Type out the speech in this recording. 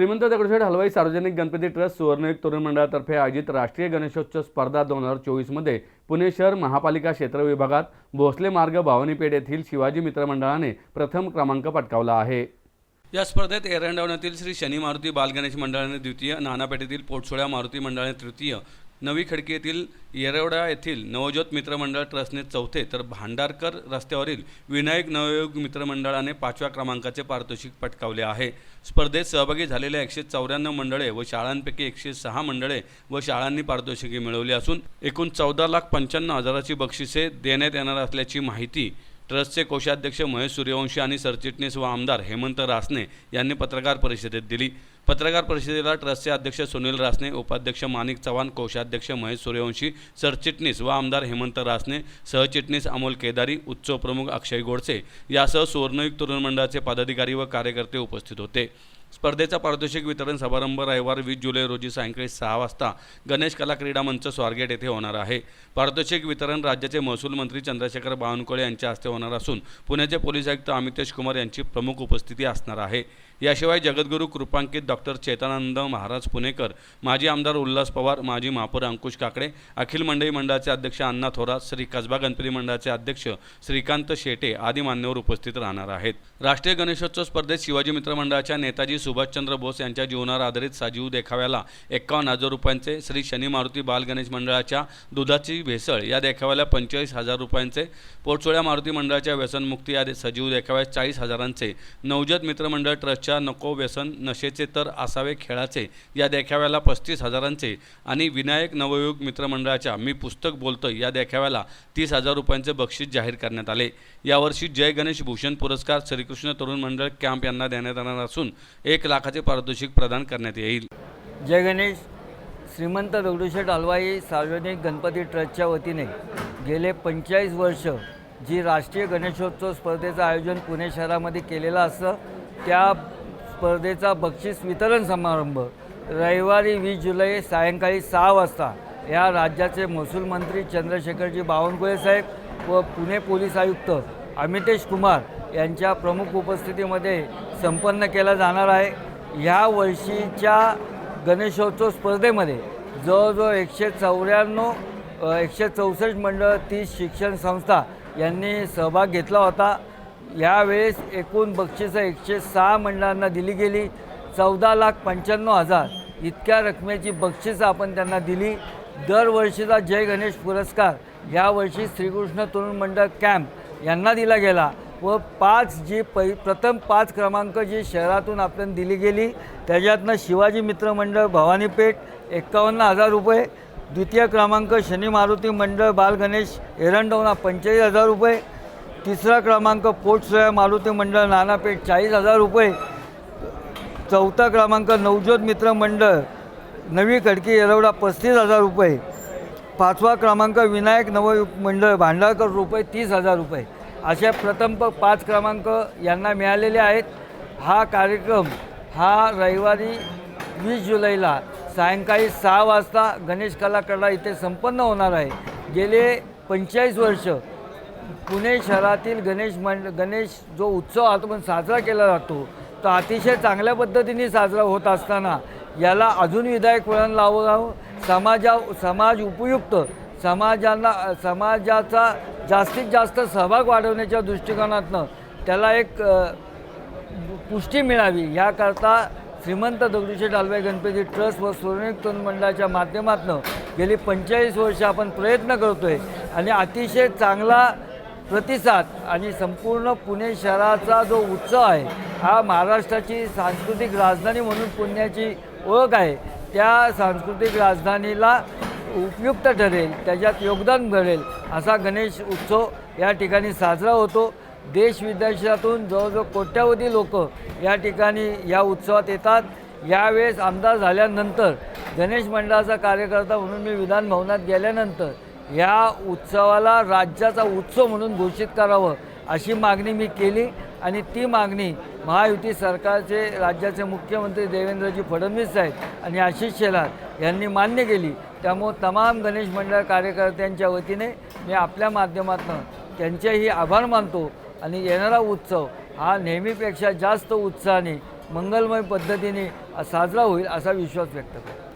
श्रीमंत दगडूशेठ हलवाई सार्वजनिक गणपती ट्रस्ट सुवर्णयुग तरुण मंडळातर्फे आयोजित राष्ट्रीय गणेशोत्सव स्पर्धा दोन हजार चोवीसमध्ये पुणे शहर महापालिका क्षेत्र विभागात भोसले मार्ग भावनीपेठ येथील शिवाजी मित्र मंडळाने प्रथम क्रमांक पटकावला आहे. या स्पर्धेत एरंडवण्यातील श्री शनी मारुती बालगणेश मंडळाने द्वितीय नानापेठेतील पोटसोळ्या मारुती मंडळाने तृतीय नवी खडकी येथील येरवडा येथील नवज्योत मित्रमंडळ ट्रस्टने चौथे तर भांडारकर रस्त्यावरील विनायक नवयोग मित्रमंडळाने पाचव्या क्रमांकाचे पारितोषिक पटकावले आहे. स्पर्धेत सहभागी झालेल्या एकशे चौऱ्याण्णव मंडळे व शाळांपैकी एकशे सहा मंडळे व शाळांनी पारितोषिके मिळवली असून एकूण चौदा लाख पंच्याण्णव हजाराची बक्षिसे देण्यात येणार असल्याची माहिती ट्रस्टचे कोषाध्यक्ष महेश सूर्यवंशी आणि सरचिटणीस व आमदार हेमंत रासने यांनी पत्रकार परिषदेत दिली. पत्रकार परिषदेला ट्रस्टचे अध्यक्ष सुनील रासने उपाध्यक्ष माणिक चव्हाण कोषाध्यक्ष महेश सूर्यवंशी सरचिटणीस व आमदार हेमंत रासने सहचिटणीस अमोल केदारी उत्सव प्रमुख अक्षय गोडसे यासह सुवर्णयुग तरुण मंडळाचे पदाधिकारी व कार्यकर्ते उपस्थित होते. स्पर्धेचा पारितोषिक वितरण समारंभ रविवार वीस जुलै रोजी सायंकाळी सहा वाजता गणेश कला क्रीडा मंच स्वारगेट येथे होणार आहे. पारितोषिक वितरण राज्याचे महसूल मंत्री चंद्रशेखर बावनकुळे यांच्या हस्ते होणार असून पुण्याचे पोलीस आयुक्त अमितेश कुमार यांची प्रमुख उपस्थिती असणार आहे. याशिवाय जगद्गुरू कृपांकित डॉक्टर चेतानंद महाराज पुणेकर माजी आमदार उल्हास पवार माजी महापौर अंकुश काकडे अखिल मंडळी मंडळाचे अध्यक्ष अण्णा थोरात श्री कसबा गणपती मंडळाचे अध्यक्ष श्रीकांत शेटे आदी मान्यवर उपस्थित राहणार आहेत. राष्ट्रीय गणेशोत्सव स्पर्धेत शिवाजी मित्र मंडळाच्या नेताजी सुभाषचंद्र बोस यांच्या जीवनावर आधारित साजीव देखाव्याला एकावन्न हजार रुपयांचे श्री शनी मारुती बाल गणेश मंडळाच्या दुधाची भेसळ या देखाव्याला पंचेचाळीस हजार रुपयांचे पोटसोळ्या मारुती मंडळाच्या व्यसनमुक्ती या सजीव देखाव्यास चाळीस हजारांचे नवजत मित्रमंडळ ट्रस्टच्या नको व्यसन नशेचे तर असावे खेळाचे या देखाव्याला पस्तीस हजारांचे आणि विनायक नवयुग मित्रमंडळाच्या मी पुस्तक बोलतोय या देखाव्याला तीस हजार रुपयांचे बक्षीस जाहीर करण्यात आले. यावर्षी जय गणेश भूषण पुरस्कार श्रीकृष्ण तरुण मंडळ कॅम्प यांना देण्यात येणार असून एक लाखाचे पारितोषिक प्रदान करण्यात येईल. जय गणेश. श्रीमंत दगडूशेठ हलवाई सार्वजनिक गणपती ट्रस्टच्या वतीने गेले पंचेचाळीस वर्ष जी राष्ट्रीय गणेशोत्सव स्पर्धेचं आयोजन पुणे शहरामध्ये केलेलं असतं त्या स्पर्धेचा बक्षीस वितरण समारंभ रविवारी वीस जुलै सायंकाळी सहा वाजता या राज्याचे महसूल मंत्री चंद्रशेखरजी बावनकुळे साहेब व पुणे पोलीस आयुक्त अमितेश कुमार यांच्या प्रमुख उपस्थितीमध्ये संपन्न केला जाणार आहे. ह्या वर्षीच्या गणेशोत्सव स्पर्धेमध्ये जवळजवळ एकशे चौऱ्याण्णव एकशे चौसष्ट मंडळ तीस शिक्षण संस्था यांनी सहभाग घेतला होता. यावेळेस एकूण बक्षिसं एकशे सहा मंडळांना दिली गेली. चौदा लाख पंच्याण्णव हजार इतक्या रकमेची बक्षिसं आपण त्यांना दिली. दरवर्षीचा जय गणेश पुरस्कार यावर्षी श्रीकृष्ण तरुण मंडळ कॅम्प यांना दिला गेला. व पाच जी पै प्रथम पाच क्रमांक जी शहरातून आपल्याला दिली गेली. त्याच्यातनं शिवाजी मित्र मंडळ भवानीपेठ एक्कावन्न हजार रुपये. द्वितीय क्रमांक शनी मारुती मंडळ बाल गणेश पंचेचाळीस हजार रुपये. तिसरा क्रमांक पोटसोया मारुती मंडळ नानापेठ चाळीस हजार रुपये. चौथा क्रमांक नवज्योत मित्र मंडळ नवी खडकी येरवडा पस्तीस हजार रुपये. पाचवा क्रमांक विनायक नवयुग मंडळ भांडारकर रुपये तीस हजार रुपये. अशा प्रथम प पाच क्रमांक यांना मिळालेले आहेत. हा कार्यक्रम हा रविवारी वीस जुलैला सायंकाळी सहा वाजता गणेश कलाकडा इथे संपन्न होणार आहे. गेले पंचेचाळीस वर्ष पुणे शहरातील गणेश मंड गणेश जो उत्सव आपण साजरा केला जातो. तो अतिशय चांगल्या पद्धतीने साजरा होत असताना याला अजून विधायक वळण लावावं समाजा समाज उपयुक्त समाजांना समाजाचा जास्तीत जास्त सहभाग वाढवण्याच्या दृष्टिकोनातनं त्याला एक पुष्टी मिळावी. याकरता श्रीमंत दगडूशेठ हलवाई गणपती ट्रस्ट व स्वर्णिक तन मंडळाच्या माध्यमातून गेली पंचेचाळीस वर्ष आपण प्रयत्न करतो आहे आणि अतिशय चांगला प्रतिसाद आणि संपूर्ण पुणे शहराचा जो उत्सव आहे हा महाराष्ट्राची सांस्कृतिक राजधानी म्हणून पुण्याची ओळख आहे त्या सांस्कृतिक राजधानीला उपयुक्त ठरेल त्याच्यात योगदान घडेल असा गणेश उत्सव या ठिकाणी साजरा होतो. देश विदेशातून जवळजवळ कोट्यावधी लोक या ठिकाणी या उत्सवात येतात. यावेळेस आमदार झाल्यानंतर गणेश मंडळाचा कार्यकर्ता म्हणून मी विधान भवनात गेल्यानंतर या उत्सवाला राज्याचा उत्सव म्हणून घोषित करावं अशी मागणी मी केली आणि ती मागणी महायुती सरकारचे राज्याचे मुख्यमंत्री देवेंद्रजी फडणवीस साहेब आणि आशिष शेलार यांनी मान्य केली. त्यामुळं तमाम गणेश मंडळ कार्यकर्त्यांच्या वतीने मी आपल्या माध्यमातून त्यांचेही आभार मानतो आणि येणारा उत्सव हा नेहमीपेक्षा जास्त उत्साहाने मंगलमय पद्धतीने साजरा होईल असा विश्वास व्यक्त करतो.